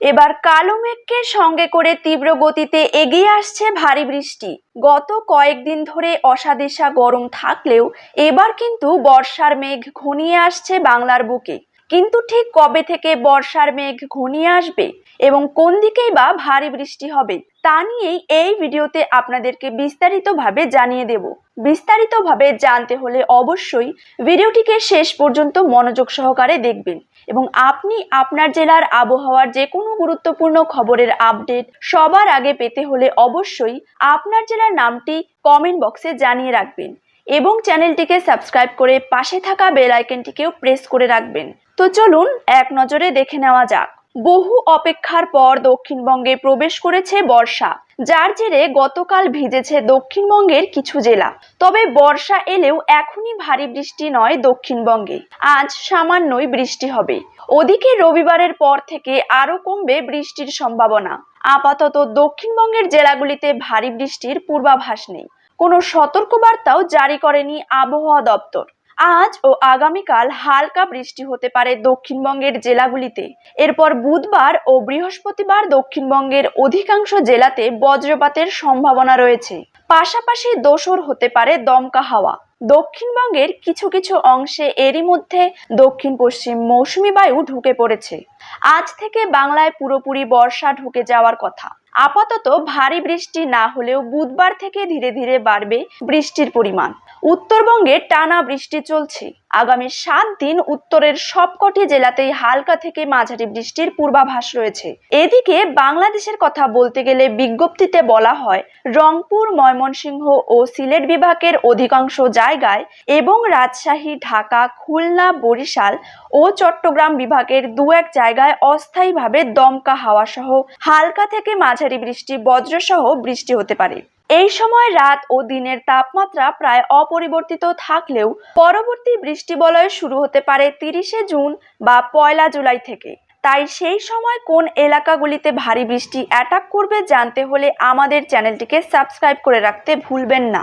এবার কালো মেঘকে সঙ্গে করে তীব্র গতিতে এগিয়ে আসছে ভারী বৃষ্টি। গত কয়েকদিন ধরে অসাদেশা গরম থাকলেও এবার কিন্তু বর্ষার মেঘ ঘনিয়ে আসছে বাংলার বুকে। কিন্তু ঠিক কবে থেকে বর্ষার মেঘ ঘনিয়ে আসবে এবং কোন দিকেই বা ভারী বৃষ্টি হবে তা নিয়েই এই ভিডিওতে আপনাদেরকে বিস্তারিতভাবে জানিয়ে দেব। বিস্তারিতভাবে জানতে হলে অবশ্যই ভিডিওটিকে শেষ পর্যন্ত মনোযোগ সহকারে দেখবেন এবং আপনি আপনার জেলার আবহাওয়ার যে কোনো গুরুত্বপূর্ণ খবরের আপডেট সবার আগে পেতে হলে অবশ্যই আপনার জেলার নামটি কমেন্ট বক্সে জানিয়ে রাখবেন। এবং চ্যানেলটিকে সাবস্ক্রাইব করে পাশে থাকা বেল আইকনটিকেও প্রেস করে রাখবেন। তো চলুন এক নজরে দেখে নেওয়া যাক। বহু অপেক্ষার পর দক্ষিণবঙ্গে প্রবেশ করেছে বর্ষা, যার জেরে গতকাল ভিজেছে দক্ষিণবঙ্গের কিছু জেলা। তবে বর্ষা এলেও এখনই ভারী বৃষ্টি নয় দক্ষিণবঙ্গে। আজ সামান্যই বৃষ্টি হবে। ওদিকে রবিবারের পর থেকে আরও কমবে বৃষ্টির সম্ভাবনা। আপাতত দক্ষিণবঙ্গের জেলাগুলিতে ভারী বৃষ্টির পূর্বাভাস নেই। কোনো সতর্কবার্তাও জারি করেনি আবহাওয়া দপ্তর। আজ ও আগামীকাল হালকা বৃষ্টি হতে পারে দক্ষিণবঙ্গের জেলাগুলিতে। এরপর বুধবার ও বৃহস্পতিবার দক্ষিণবঙ্গের অধিকাংশ জেলাতে বজ্রপাতের সম্ভাবনা রয়েছে। পাশাপাশি দোসর হতে পারে দমকা হাওয়া। দক্ষিণবঙ্গের কিছু কিছু অংশে এরই মধ্যে দক্ষিণ পশ্চিম মৌসুমি বায়ু ঢুকে পড়েছে। আজ থেকে বাংলায় পুরোপুরি বর্ষা ঢুকে যাওয়ার কথা। আপাতত ভারী বৃষ্টি না হলেও বুধবার থেকে ধীরে ধীরে বাড়বে বৃষ্টির পরিমাণ। উত্তরবঙ্গে টানা বৃষ্টি চলছে। আগামী সাত দিন উত্তরের সবকটি জেলাতেই হালকা থেকে মাঝারি বৃষ্টির পূর্বাভাস রয়েছে। এদিকে বাংলাদেশের কথা বলতে গেলে বিজ্ঞপ্তিতে বলা হয়, রংপুর, ময়মনসিংহ ও সিলেট বিভাগের অধিকাংশ জায়গায় এবং রাজশাহী, ঢাকা, খুলনা, বরিশাল ও চট্টগ্রাম বিভাগের দু এক জায়গায় অস্থায়ীভাবে দমকা হাওয়া সহ হালকা থেকে মাঝারি বৃষ্টি, বজ্রসহ বৃষ্টি হতে পারে। এই সময় রাত ও দিনের তাপমাত্রা প্রায় অপরিবর্তিত থাকলেও পরবর্তী বৃষ্টি বলয় শুরু হতে পারে তিরিশে জুন বা পয়লা জুলাই থেকে। তাই সেই সময় কোন এলাকাগুলিতে ভারী বৃষ্টি অ্যাটাক করবে জানতে হলে আমাদের চ্যানেলটিকে সাবস্ক্রাইব করে রাখতে ভুলবেন না।